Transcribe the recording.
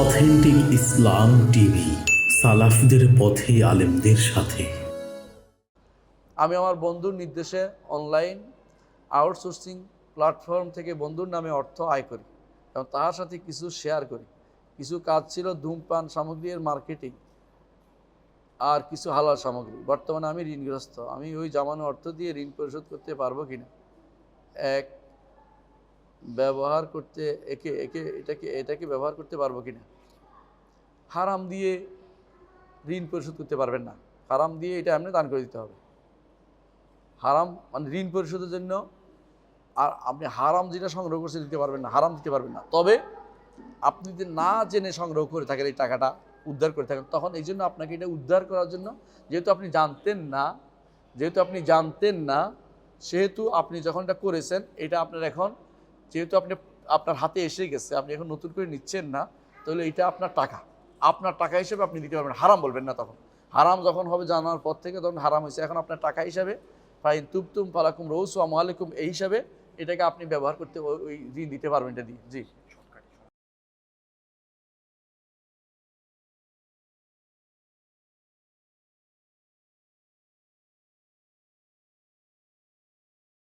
Authentic ইসলাম TV, সালাফদের পথে আলেমদের সাথে। আমি আমার বন্ধুর নির্দেশে অনলাইন আউটসোর্সিং প্ল্যাটফর্ম থেকে বন্ধুর নামে অর্থ আয় করি এবং তার সাথে কিছু শেয়ার করি। কিছু কাজ ছিল ধূমপান সামগ্রীর মার্কেটিং আর কিছু হালাল সামগ্রী। বর্তমানে আমি ঋণগ্রস্ত। আমি ওই জমানো অর্থ দিয়ে ঋণ পরিশোধ করতে পারব কিনা? এক ব্যবহার করতে, একে একে, এটাকে এটাকে ব্যবহার করতে পারব কি না? হারাম দিয়ে ঋণ পরিশোধ করতে পারবেন না। হারাম দিয়ে এটা এমনি দান করে দিতে হবে। হারাম মানে ঋণ পরিশোধের জন্য আর আপনি হারাম যেটা সংগ্রহ করছে দিতে পারবেন না, হারাম দিতে পারবেন না। তবে আপনি যদি না জেনে সংগ্রহ করে থাকেন এই টাকাটা, উদ্ধার করে থাকেন, তখন এই জন্য আপনাকে এটা উদ্ধার করার জন্য, যেহেতু আপনি জানতেন না, যেহেতু আপনি জানতেন না, সেহেতু আপনি যখন এটা করেছেন, এটা আপনার এখন যেহেতু আপনি আপনার হাতে এসে গেছে, আপনি এখন নতুন করে নিচ্ছেন না, তাহলে এটা আপনার টাকা। আপনার টাকা হিসেবে আপনি দিতে পারবেন। হারাম বলবেন না তখন। হারাম যখন হবে জানার পর থেকে তখন হারাম হয়েছে। এখন আপনার টাকা হিসাবে ফাইন তুপতুম পালাকুম রৌসু আমালিকুম এই হিসাবে এটাকে আপনি ব্যবহার করতে ওই ঋণ দিতে পারবেন এটা দিয়ে। জি।